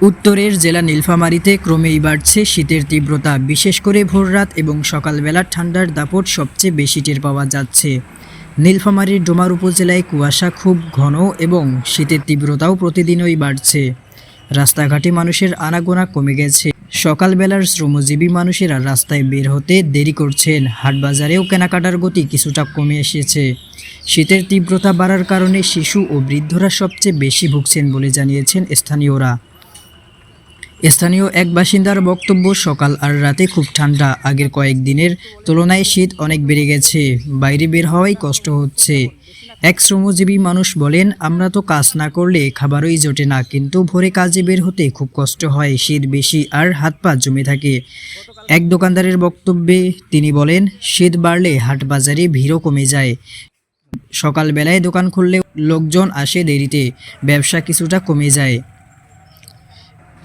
উত্তরের জেলা নীলফামারীতে ক্রমেই বাড়ছে শীতের তীব্রতা, বিশেষ করে ভোররাত এবং সকালবেলার ঠান্ডার দাপট সবচেয়ে বেশি টের পাওয়া যাচ্ছে। নীলফামারীর ডোমার উপজেলায় কুয়াশা খুব ঘন এবং শীতের তীব্রতাও প্রতিদিনই বাড়ছে। রাস্তাঘাটে মানুষের আনাগোনা কমে গেছে। সকালবেলার শ্রমজীবী মানুষেরা রাস্তায় বের হতে দেরি করছেন। হাটবাজারেও কেনাকাটার গতি কিছুটা কমে এসেছে। শীতের তীব্রতা বাড়ার কারণে শিশু ও বৃদ্ধরা সবচেয়ে বেশি ভুগছেন বলে জানিয়েছেন স্থানীয়রা। স্থানীয় এক বাসিন্দার বক্তব্য, সকাল আর রাতে খুব ঠান্ডা, আগের কয়েকদিনের তুলনায় শীত অনেক বেড়ে গেছে, বাইরে বের হওয়াই কষ্ট হচ্ছে। এক শ্রমজীবী মানুষ বলেন, আমরা তো কাজ না করলে খাবারই জোটে না, কিন্তু ভোরে কাজে বের হতে খুব কষ্ট হয়, শীত বেশি আর হাত পা জমে থাকে। এক দোকানদারের বক্তব্যে তিনি বলেন, শীত বাড়লে হাট বাজারে ভিড়ও কমে যায়। সকালবেলায় দোকান খুললে লোকজন আসে দেরিতে, ব্যবসা কিছুটা কমে যায়।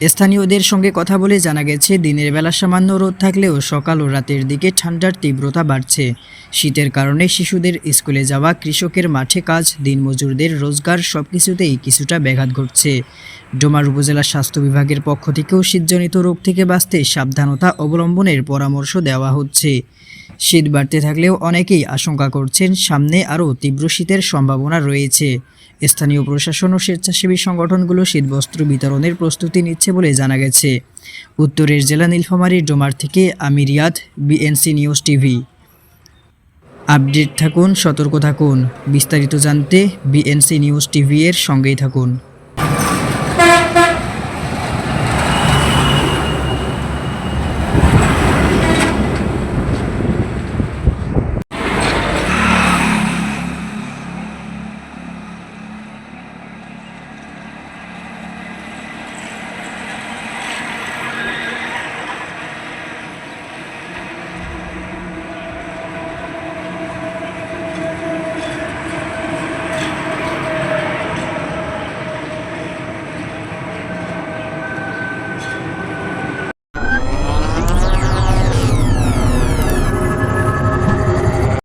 স্থানীয়দের সঙ্গে কথা বলে জানা গেছে, দিনের বেলা সামান্য রোদ থাকলেও সকাল ও রাতের দিকে ঠান্ডার তীব্রতা বাড়ছে। শীতের কারণে শিশুদের স্কুলে যাওয়া, কৃষকের মাঠে কাজ, দিনমজুরদের রোজগার সব কিছুতেই কিছুটা ব্যাঘাত ঘটছে। ডোমার উপজেলা স্বাস্থ্য বিভাগের পক্ষ থেকেও শীতজনিত রোগ থেকে বাঁচতে সাবধানতা অবলম্বনের পরামর্শ দেওয়া হচ্ছে। শীত বাড়তে থাকলেও অনেকেই আশঙ্কা করছেন সামনে আরও তীব্র শীতের সম্ভাবনা রয়েছে। স্থানীয় প্রশাসন ও স্বেচ্ছাসেবী সংগঠনগুলো শীতবস্ত্র বিতরণের প্রস্তুতি নিচ্ছে বলে জানা গেছে। উত্তরের জেলা নীলফামারীর ডোমার থেকে আমি Riyad, BNC news TV. Update থাকুন, সতর্ক থাকুন। বিস্তারিত জানতে বিএনসি নিউজ টিভি এর সঙ্গেই থাকুন।